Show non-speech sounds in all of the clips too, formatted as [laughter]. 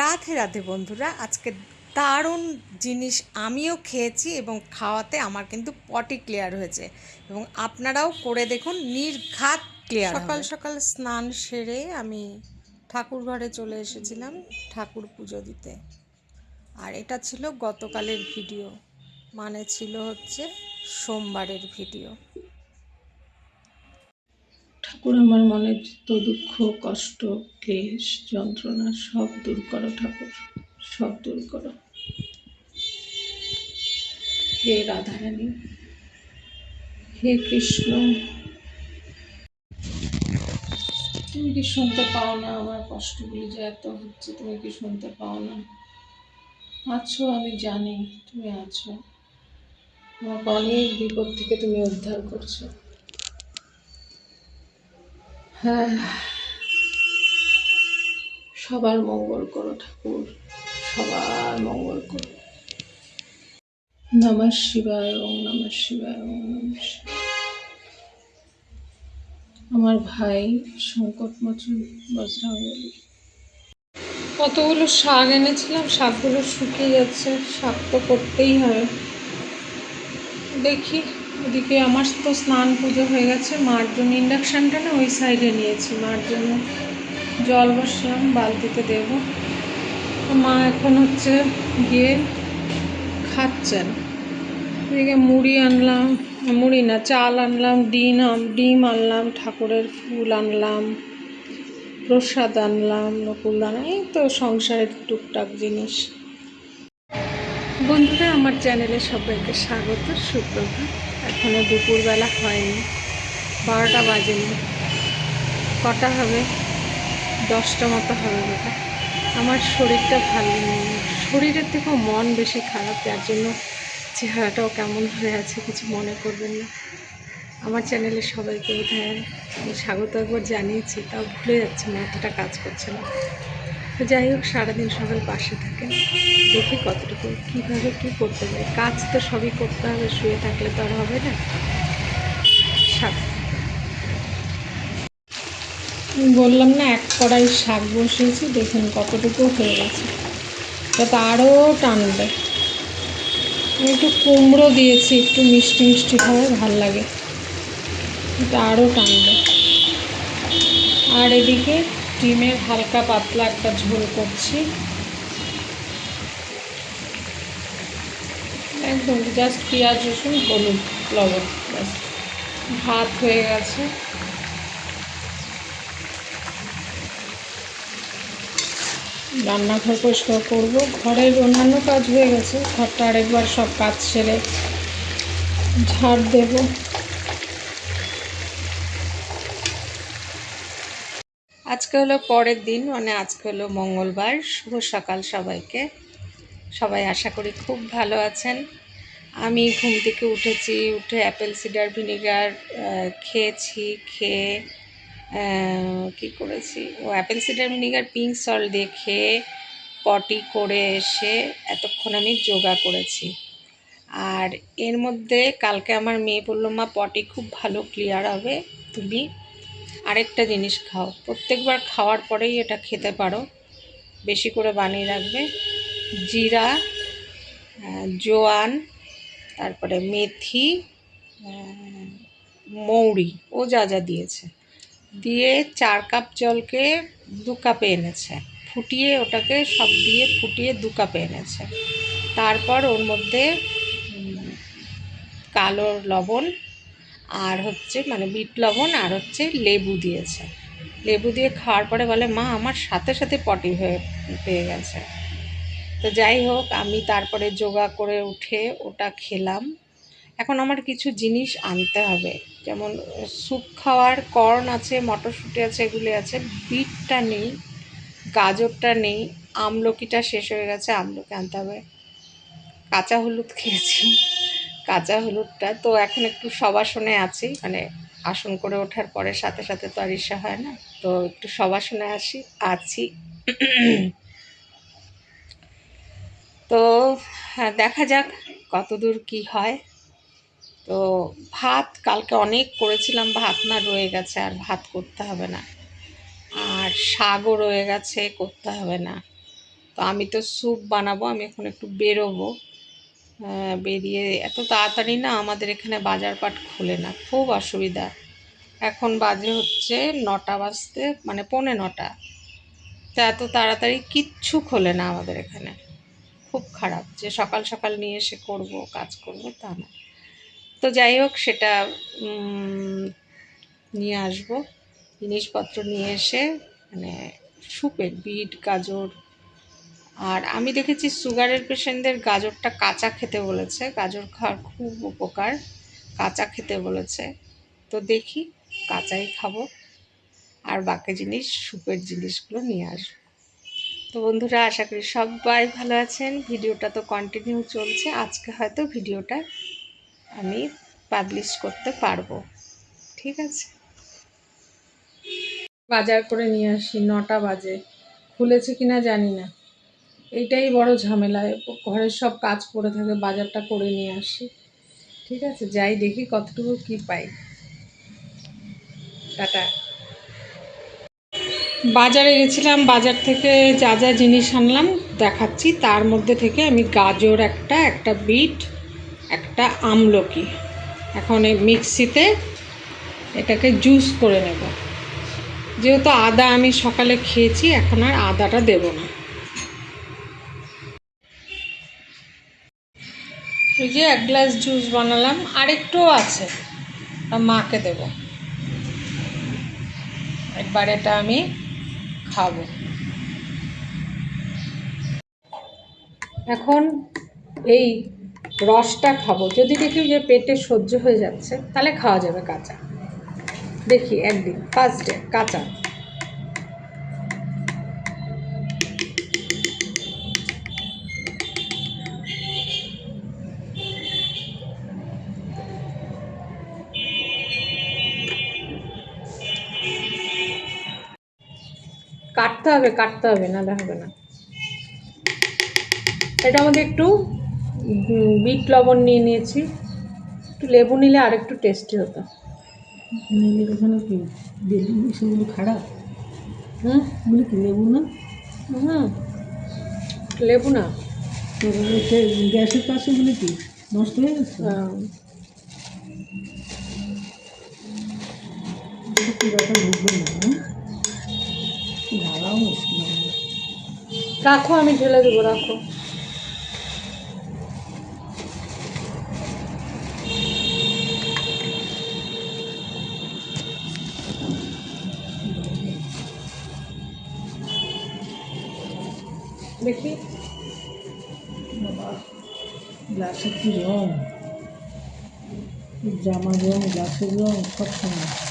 রাধে রাধে বন্ধুরা, আজকে দারুণ জিনিস আমিও খেয়েছি এবং খাওয়াতে আমার কিন্তু পটি ক্লিয়ার হয়েছে এবং আপনারাও করে দেখুন, নির্ঘাত ক্লিয়ার সকাল সকাল স্নান সেরে আমি ঠাকুর ঘরে চলে এসেছিলাম ঠাকুর পুজো দিতে। আর এটা ছিল গতকালের ভিডিও মানে ছিল হচ্ছে সোমবারের ভিডিও। ঠাকুর আমার মনের যত দুঃখ, কষ্ট, ক্লেশ, যন্ত্রণা সব দূর করো ঠাকুর, সব দূর করো। হে রাধারানী, হে কৃষ্ণ, তুমি কি শুনতে পাও না আমার কষ্টগুলি যে এত হচ্ছে? তুমি কি শুনতে পাও না? আছো, আমি জানি তুমি আছো। আমাকে অনেক বিপদ থেকে তুমি উদ্ধার করছ। হ্যাঁ। সবার মঙ্গল করো ঠাকুর, সবার মঙ্গল করো। নমঃ শিবায় ওম নমঃ শিবায় ওম নমঃ শিবায়। আমার ভাই সংকট মোচন বজরাঙ্গলি কতগুলো শাক এনেছিলাম, শাকগুলো শুকিয়ে যাচ্ছে, শাক তো করতেই হবে। দেখি। ওদিকে আমার তো স্নান পুজো হয়ে গেছে। মার জন্য ইন্ডাকশানটা না ওই সাইডে নিয়েছি। মার জন্য জল বসলাম, বালতিতে দেব। মা এখন হচ্ছে গিয়ে খাচ্ছেন। এদিকে মুড়ি আনলাম, মুড়ি না, চাল আনলাম, ডিম ডিম আনলাম, ঠাকুরের ফুল আনলাম, প্রসাদ আনলাম, নকুল দানা, এই তো সংসারের টুকটাক জিনিস। বন্ধুরা, আমার চ্যানেলে সবাইকে স্বাগত, সুপ্রভাত। এখনও দুপুরবেলা হয়নি। বারোটা বাজেনি। কটা হবে? দশটা মতো হবে বেটা। আমার শরীরটা ভালো নেই। শরীরের থেকেও মন বেশি খারাপ, যার জন্য চেহারাটাও কেমন হয়ে আছে কিছু মনে করবেন না। আমার চ্যানেলে সবাইকে বোধহয় আমি স্বাগত একবার জানিয়েছি, তাও ভুলে যাচ্ছি মাথাটা কাজ করছে না। তো যাই হোক, সারাদিন সকাল পাশে থাকেন দেখি কতটুকু, কীভাবে কী করতে পারি। কাজ তো সবই করতে হবে, শুয়ে থাকলে তো আর হবে না। বললাম না, এক কড়াই শাক বসিয়েছি, দেখুন কতটুকু হয়ে গেছে। যাতে আরও টানবে। একটু কুমড়ো দিয়েছি, একটু মিষ্টি মিষ্টি খাবে, ভালো লাগে। এটা আরও টানবে। আর এদিকে ডিমের হালকা পাতলা একটা ঝোল করছি। একদম জাস্ট পেঁয়াজ, রসুন, হলুদ, লবণ, ব্যাস। ভাত হয়ে গেছে। রান্নাঘর পরিষ্কার করব। ঘরের অন্যান্য কাজ হয়ে গেছে। ঘরটা আরেকবার সব কাজ সেরে ঝাড় দেবো। আজকে হলো পরের দিন মানে আজকে হলো মঙ্গলবার। শুভ সকাল সবাইকে। সবাই আশা করি খুব ভালো আছেন। আমি ঘুম থেকে উঠেছি, উঠে অ্যাপেল সিডার ভিনেগার খেয়েছি, খেয়ে কি করেছি? ও, apple cider vinegar, pink salt দিয়ে খেয়ে, পটি করে এসে এতক্ষণ আমি যোগা করেছি। আর এর মধ্যে কালকে আমার মেয়ে বলল, মা, পটি খুব ভালো, ক্লিয়ার হবে, তুমি আরেকটা জিনিস খাও। প্রত্যেকবার খাওয়ার পরেই এটা খেতে পারো। বেশি করে বানিয়ে রাখবে। জিরা জোয়ান, তারপরে মেথি মৌরি, ও যা যা দিয়েছে। দিয়ে চার কাপ জলকে দু কাপে এনেছে। ফুটিয়ে ওটাকে সব দিয়ে ফুটিয়ে দু কাপে এনেছে। তারপর ওর মধ্যে কালো লবণ আর হচ্ছে মানে বিট লবণ আর হচ্ছে লেবু দিয়েছে। লেবু দিয়ে খাওয়ার পরে বলে, মা, আমার সাথে সাথে পটি হয়ে, পেয়ে গেছে। তো যাই হোক, আমি তারপরে যোগা করে উঠে ওটা খেলাম। এখন আমার কিছু জিনিস আনতে হবে। যেমন, স্যুপ খাওয়ার কর্ন আছে, মটরশুঁটি আছে, এগুলি আছে, বিটটা নেই, গাজরটা নেই, আমলকিটা শেষ হয়ে গেছে, আমলকি আনতে হবে। কাঁচা হলুদ খেয়েছি। কাঁচা হলুদটা। তো এখন একটু সবাসনে আছি মানে আসন করে ওঠার পরে সাথে সাথে তো আর ইসা হয় না। তো একটু সবাসনে আসি আছি। তো হ্যাঁ, দেখা যাক কতদূর কি হয়। তো ভাত কালকে অনেক করেছিলাম ভাত না রয়ে গেছে আর ভাত করতে হবে না। আর শাকও রয়ে গেছে করতে হবে না। তো আমি তো স্যুপ বানাবো আমি এখন একটু বেরোবো। বেরিয়ে এত তাড়াতাড়ি না আমাদের এখানে বাজার পাট খোলে না, খুব অসুবিধা। এখন বাজে হচ্ছে নটা বাজতে মানে পৌনে নটা। তা এত তাড়াতাড়ি কিচ্ছু খোলে না আমাদের এখানে। খুব খারাপ যে সকাল সকাল নিয়ে এসে করব, কাজ করব, তা না। তো যাই হোক, সেটা নিয়ে আসব। জিনিসপত্র নিয়ে এসে মানে সুপের বিট, গাজর আর আমি দেখেছি সুগারের পেশেন্টদের গাজরটা কাঁচা খেতে বলেছে। গাজর খাওয়ার খুব উপকার, কাঁচা খেতে বলেছে। তো দেখি, কাঁচাই খাব। আর বাকি জিনিস, সুপের জিনিসগুলো নিয়ে আসব। তো বন্ধুরা, আশা করি সবাই ভালো আছেন। ভিডিওটা তো কন্টিনিউ চলছে। আজকে হয়তো ভিডিওটা আমি পাবলিশ করতে পারব। ঠিক আছে? বাজার করে নিয়ে আসি, নটা বাজে। খুলেছে কিনা জানি না। এইটাই বড় ঝামেলা। ঘরের সব কাজ পড়ে থাকে, বাজারটা করে নিয়ে আসি। ঠিক আছে, যাই দেখি কতটুকু কি পাই। টাটা। বাজারে গেছিলাম, বাজার থেকে যা যা জিনিস আনলাম, দেখাচ্ছি। তার মধ্যে থেকে আমি গাজর একটা একটা বিট, একটা আমলকি। এখন এই মিক্সিতে এটাকে জুস করে নেব। যেহেতু আদা আমি সকালে খেয়েছি, এখন আর আদাটা দেব না। এই যে এক গ্লাস জুস বানালাম, আরেকটুও আছে। মাকে দেব। একবার এটা আমি খাব। এখন এই রসটা খাব। যদি দেখি যে পেটে সহ্য হয়ে যাচ্ছে, তাহলে খাওয়া যাবে কাঁচা। দেখি একদিন ফার্স্ট ডে কাঁচা। কাটতে হবে কাটতে হবে নাহলে হবে না। এটা আমাদের একটু বিট লবণ নিয়ে নিয়েছি। একটু লেবু নিলে আর একটু টেস্টি হতো নীলের কি? বেলু সেগুলো খারাপ হুম? ওগুলো কি লেবু না? হুম। লেবু না। গ্যাসের পাশে ওগুলো কি? নষ্ট হয়ে গেছে কথা বুঝবে না হ্যাঁ? মুশকিল। রাখো আমি ঢেলে দেবো রাখো দেখি গ্লাসের কি রং জামার রং গ্লাসের রং সব সময় ঢাকা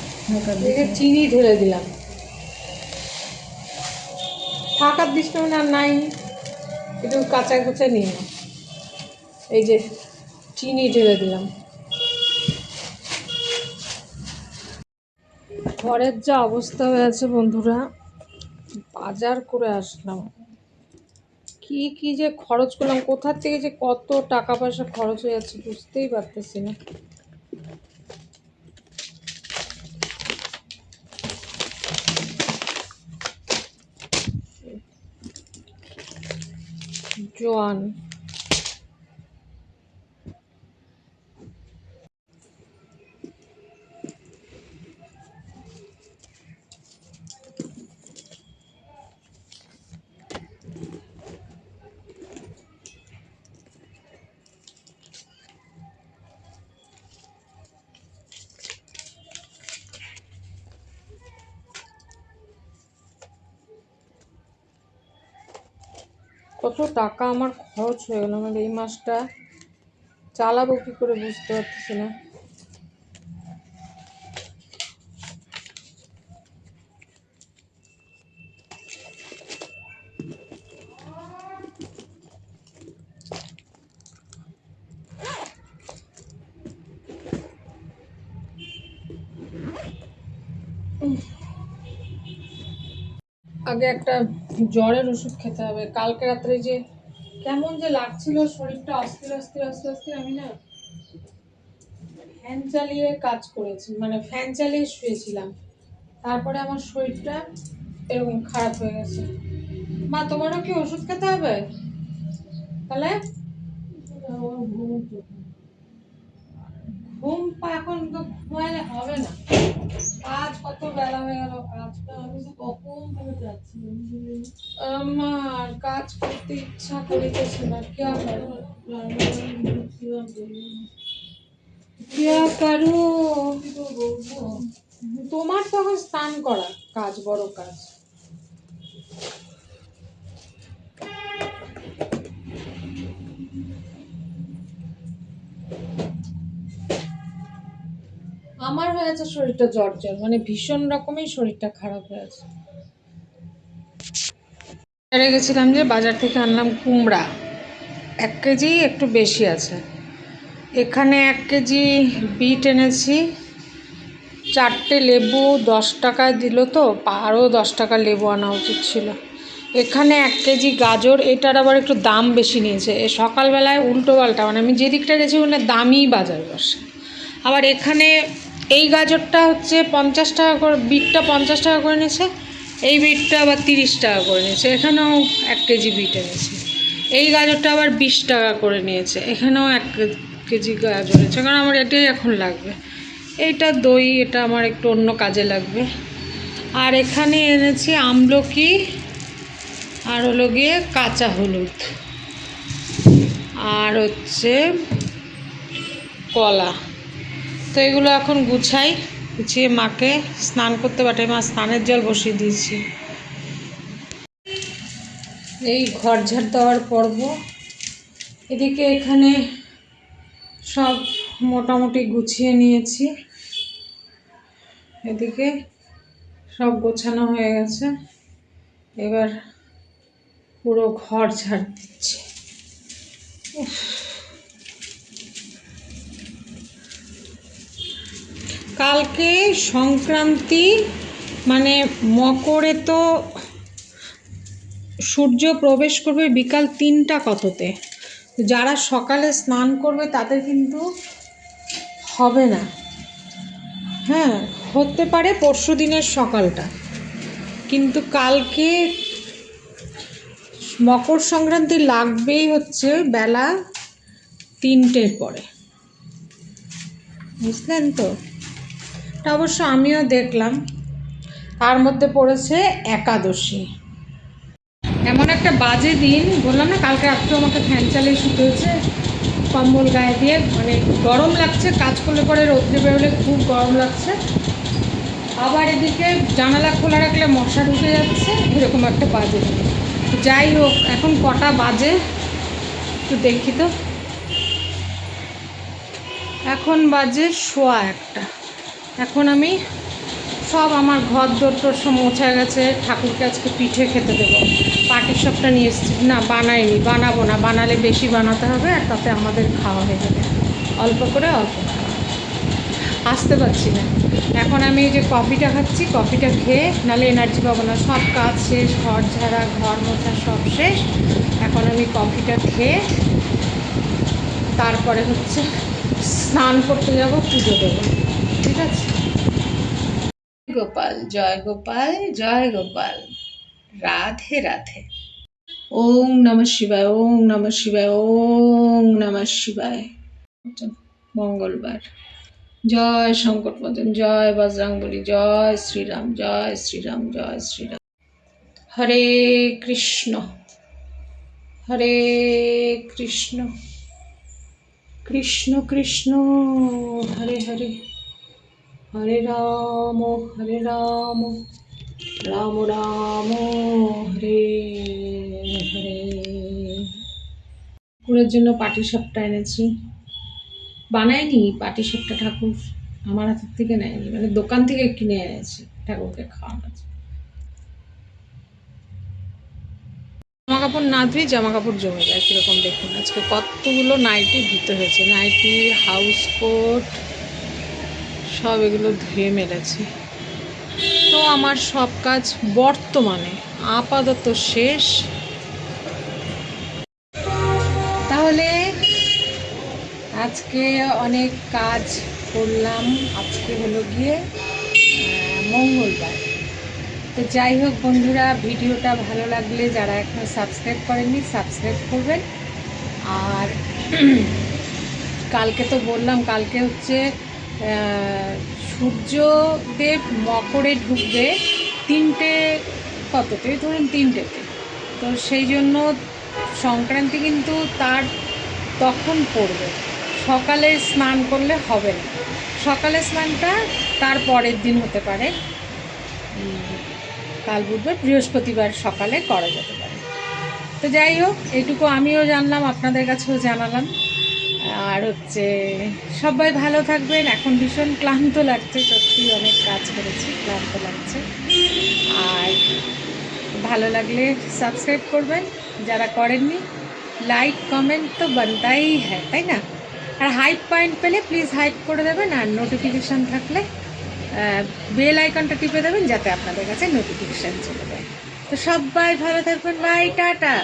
দেখে চিনি ঢেলে দিলাম। থাকার দিস না মানে আর নাই। একটু কাঁচা কুচা নিয়ে। এই যে চিনি ঢেলে দিলাম। ঘরের যা অবস্থা হয়ে আছে বন্ধুরা, বাজার করে আসলাম। কি কি যে খরচ করলাম, কোথার থেকে যে কত টাকা পয়সা খরচ হয়ে যাচ্ছে বুঝতেই পারতেছি না। জোয়ান কত টাকা আমার খরচ হয়ে গেল আমার এই মাসটা চালাবো কি করে বুঝতে পারতেছি না। আগে একটা জ্বরের ওষুধ খেতে হবে। কালকে রাত্রে যে কেমন যে লাগছিল, শরীরটা অস্থির অস্থির অস্থির অস্থির, আমি না ফ্যান চালিয়ে কাজ করেছি মানে ফ্যান চালিয়ে শুয়েছিলাম। তারপরে আমার শরীরটা এরকম খারাপ হয়ে গেছে। মা, তোমারও কি ওষুধ খেতে হবে? তাহলে? ঘুম এখন তো ঘুমাইলে হবে না। আজ কত বেলা হয়ে গেল আমি তো কখন যাচ্ছি আমার কাজ করতে ইচ্ছা করিতেছে না, কে তোমার তখন স্নান করা, কাজ, বড় কাজ। আমার হয়ে আছে শরীরটা জ্বর জ্বর মানে ভীষণ রকমের শরীরটা খারাপ হয়ে আছে। বাজারে গেছিলাম যে বাজার থেকে আনলাম কুমড়া, এক কেজি একটু বেশি আছে। এখানে এক কেজি বিট এনেছি, চারটে লেবু দশ টাকায় দিল তো, আরও দশ টাকা লেবু আনা উচিত ছিল। এখানে এক কেজি গাজর, এটার আবার একটু দাম বেশি নিয়েছে। এ সকালবেলায় উল্টো পাল্টা মানে আমি যে দিকটা গেছি ওখানে দামি বাজার বসে। আবার এখানে এই গাজরটা হচ্ছে পঞ্চাশ টাকা করে, বিটটা পঞ্চাশ টাকা করে নিয়েছে, এই বিটটা আবার তিরিশ টাকা করে নিয়েছে, এখানেও এক কেজি বিট এনেছে। এই গাজরটা আবার বিশ টাকা করে নিয়েছে, এখানেও এক কেজি গাজর এনেছে, কারণ আমার এটাই এখন লাগবে। এইটা দই, এটা আমার একটু অন্য কাজে লাগবে। আর এখানে এনেছি আমলকি, আর হলো গিয়ে কাঁচা হলুদ। আর হচ্ছে কলা। তো এগুলো এখন গুছাই, গুছিয়ে মাকে স্নান করতে পাঠাই। মা স্নানের জল বসিয়ে দিয়েছি। এই ঘর ঝাড় দেওয়ার পর্ব। এদিকে এখানে সব মোটামুটি গুছিয়ে নিয়েছি। এদিকে সব গোছানো হয়ে গেছে। এবার পুরো ঘর ঝাড় দিচ্ছে। উফ। কালকে সংক্রান্তি মানে মকরে তো সূর্য প্রবেশ করবে বিকাল তিনটা কততে। যারা সকালে স্নান করবে তাদের কিন্তু হবে না। হ্যাঁ হতে পারে পরশু দিনের সকালটা। কিন্তু কালকে মকর সংক্রান্তি লাগবেই হচ্ছে বেলা তিনটের পরে। বুঝলেন তো? তা অবশ্য আমিও দেখলাম। তার মধ্যে পড়েছে একাদশী। এমন একটা বাজে দিন, বললাম না, কালকে রাত্রে আমাকে ফ্যান চালিয়ে শুতে হয়েছে, কম্বল গায়ে দিয়ে। মানে গরম লাগছে, কাজ করলে পরে রোদ্রে বেরোলে খুব গরম লাগছে। আবার এদিকে জানালা খোলা রাখলে মশা ঢুকে যাচ্ছে, এরকম একটা বাজে যাই হোক, এখন কটা বাজে, একটু দেখি তো। এখন বাজে শোয়া একটা। এখন আমি সব আমার ঘর দোর সব মোছা গেছে, ঠাকুরকে আজকে পিঠে খেতে দেবো। পাটির সবটা নিয়ে এসেছি। না, বানাইনি, বানাবো না, বানালে বেশি বানাতে হবে আর তাতে আমাদের খাওয়া হয়ে যাবে। অল্প করে অল্প। আসতে পারছি না। এখন আমি যে কফিটা খাচ্ছি, কফিটা খেয়ে নাহলে এনার্জি পাবো না। সব কাজ শেষ, ঘর ঝাড়া, ঘর মোছা সব শেষ। এখন আমি কফিটা খেয়ে তারপরে হচ্ছে স্নান করতে যাব, পুজো দেবো। ঠিক আছে। গোপাল, জয় গোপাল জয় গোপাল। রাধে রাধে। ওম নমঃ শিবায়, ওম নমঃ শিবায়, ওম নমঃ শিবায়। মঙ্গলবার। জয় শঙ্কর মদন জয় বজরাঙ্গলি জয় শ্রীরাম জয় শ্রীরাম জয় শ্রীরাম। হরে কৃষ্ণ হরে কৃষ্ণ। কৃষ্ণ কৃষ্ণ, হরে হরে। হরে রাম হরে রাম। রাম রাম, হরে হরে। ঠাকুরের জন্য পাটি সাপটা এনেছি। বানাইনি পাটি সাপটা ঠাকুর। আমার হাতের থেকে নেয়নি মানে দোকান থেকে কিনে এনেছি, ঠাকুরকে খাওয়ানোর। জামা কাপড় না ধুয়ে জামা কাপড় জমে যায় কীরকম দেখুন। আজকে কতগুলো নাইটি ধুতে হয়েছে। নাইটি হাউস কোট সব এগুলো ধুয়ে মেলেছি। তো আমার সব কাজ বর্তমানে, আপাতত শেষ। তাহলে আজকে অনেক কাজ করলাম। আজকে হলো গিয়ে মঙ্গলবার। তো যাই হোক বন্ধুরা, ভিডিওটা ভালো লাগলে যারা এখনও সাবস্ক্রাইব করেননি, সাবস্ক্রাইব করবেন। আর [clears throat] কালকে তো বললাম, কালকে হচ্ছে সূর্যদেব মকরে ঢুকবে তিনটে কততে? ধরুন তিনটেতে। তো সেই জন্য সংক্রান্তি কিন্তু তার তখন পড়বে। সকালে স্নান করলে হবে না। সকালে স্নানটা তার পরের দিন হতে পারে। কাল বুধবার, বৃহস্পতিবার সকালে করা যেতে পারে। তো যাই হোক, এটুকু আমিও জানলাম, আপনাদের কাছেও জানালাম। আর হচ্ছে সবাই ভালো থাকবেন। এখন ভীষণ ক্লান্ত লাগছে, সত্যি অনেক কাজ করেছি, ক্লান্ত লাগছে। আর ভালো লাগলে সাবস্ক্রাইব করবেন। যারা করেননি লাইক কমেন্ট তো বানতাই হ্যাঁ তাই না? আর হাইপ পয়েন্ট পেলে প্লিজ হাইপ করে দেবেন আর নোটিফিকেশান থাকলে বেল আইকনটা টিপে দেবেন যাতে আপনাদের কাছে নোটিফিকেশান চলে যায়। তো সবাই ভালো থাকবেন। By tata